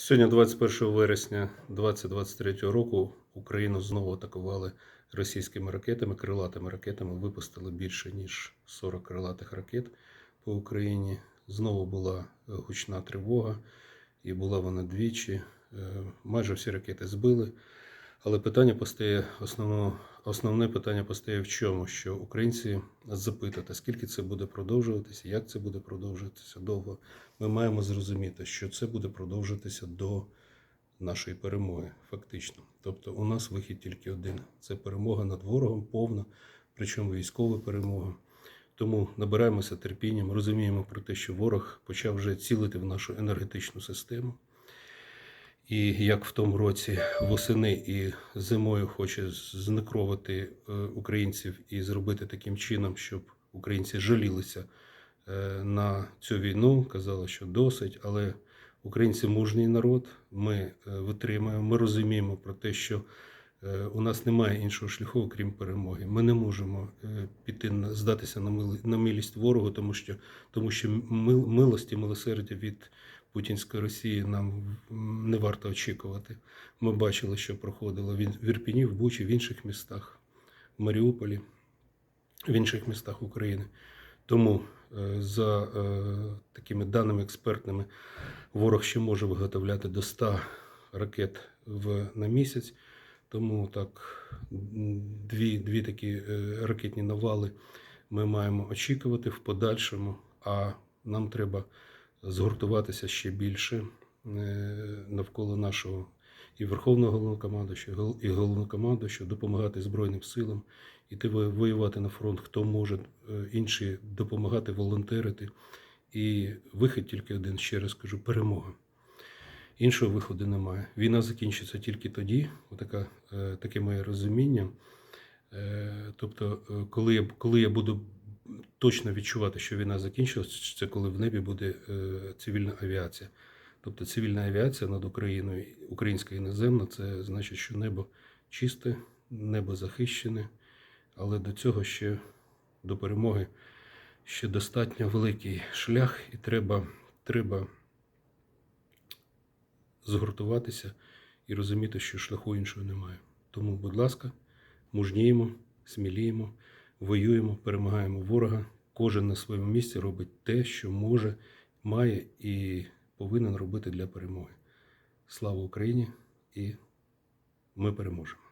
Сьогодні, 21 вересня 2023 року, Україну знову атакували російськими ракетами, крилатими ракетами. Випустили більше ніж 40 крилатих ракет по Україні. Знову була е, гучна тривога, і була вона двічі. Е, Майже всі ракети збили. Але питання постає основно, основне питання постає в чому? Що українці запитати, скільки це буде продовжуватися, як це буде продовжуватися довго. Ми маємо зрозуміти, що це буде продовжуватися до нашої перемоги, фактично. Тобто, у нас вихід тільки один: це перемога над ворогом, повна, причому військова перемога. Тому набираємося терпінням, розуміємо про те, що ворог почав вже цілити в нашу енергетичну систему. І як в тому році восени і зимою хоче знекровити е, українців і зробити таким чином, щоб українці жалілися е, на цю війну, казали, що досить, але українці мужній народ. Ми е, витримуємо, ми розуміємо про те, що у нас немає іншого шляху, окрім перемоги. Ми не можемо піти здатися на милість ворогу, тому що тому що милості, милосердя від путінської Росії нам не варто очікувати. Ми бачили, що проходило в Ін- в Ірпіні, в Бучі, в інших містах, в Маріуполі, в інших містах України. Тому е, за е, такими даними експертними, ворог ще може виготовляти до 100 ракет в, на місяць. Тому так, дві, дві такі е, ракетні навали ми маємо очікувати в подальшому, а нам треба згуртуватися ще більше е, навколо нашого і Верховного головнокомандуючого, і гол- і головнокомандуючого, допомагати Збройним силам, іти воювати на фронт, хто може, е, інші допомагати, волонтерити. І вихід тільки один, ще раз кажу, перемога. Іншого виходу немає. Війна закінчиться тільки тоді, отака, е, таке моє розуміння. Тобто, коли я, коли я буду точно відчувати, що війна закінчилась, це коли в небі буде е, цивільна авіація. Тобто цивільна авіація над Україною, українська і наземна, це значить, що небо чисте, небо захищене, але до цього ще до перемоги ще достатньо великий шлях, і треба, треба згуртуватися і розуміти, що шляху іншого немає. Тому, будь ласка, мужніємо, сміліємо, воюємо, перемагаємо ворога. Кожен на своєму місці робить те, що може, має і повинен робити для перемоги. Слава Україні! І ми переможемо!